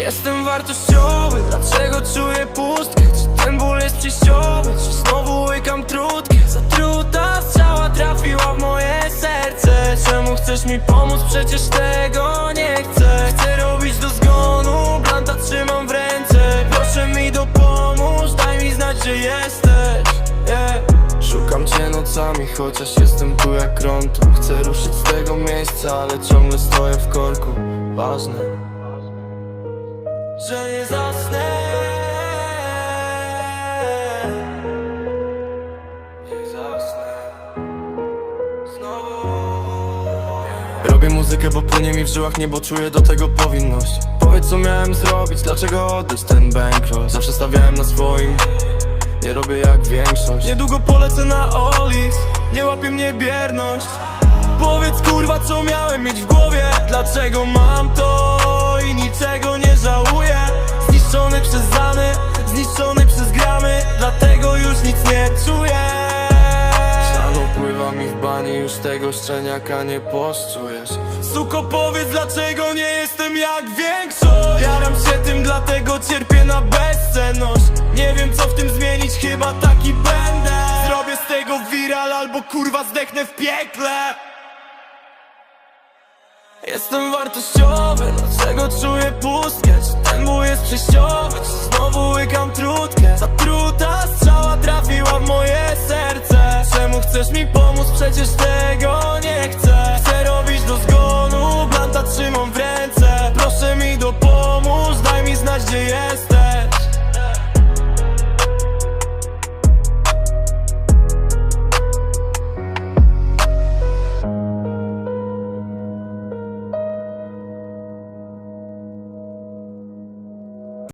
Jestem wartościowy, dlaczego czuję pustkę? Czy ten ból jest przejściowy? Czy znowu łykam trutkę? Zatruta strzała trafiła w moje serce Czemu chcesz mi pomóc? Przecież tego nie chcę Chcę robić do zgonu, blanta trzymam w ręce Proszę mi dopomóż, daj mi znać, że jesteś yeah. Szukam cię nocami, chociaż jestem tu jak rontu Chcę ruszyć z tego miejsca, ale ciągle stoję w korku Ważne że nie zasnę. Nie zasnę. Znowu. Robię muzykę, bo płynie mi w żyłach nie, bo czuję do tego powinność. Powiedz co miałem zrobić, dlaczego oddać ten bankroll Zawsze stawiałem na swoim. Nie robię jak większość. Niedługo polecę na Olis. Nie łapie mnie bierność. Powiedz kurwa co miałem mieć w głowie? Dlaczego mam to mi w bani, już tego szczeniaka nie poszczujesz Suko powiedz dlaczego nie jestem jak większość Jaram się tym, dlatego cierpię na bezcenność Nie wiem co w tym zmienić, chyba taki będę Zrobię z tego viral albo kurwa zdechnę w piekle Jestem wartościowy, dlaczego czuję pustkę? Czy ten ból jest przejściowy, czy znowu łykam trutkę? Zatruta strzała trafiła w moje serce Czemu chcesz mi pomóc? Przecież tego nie chcę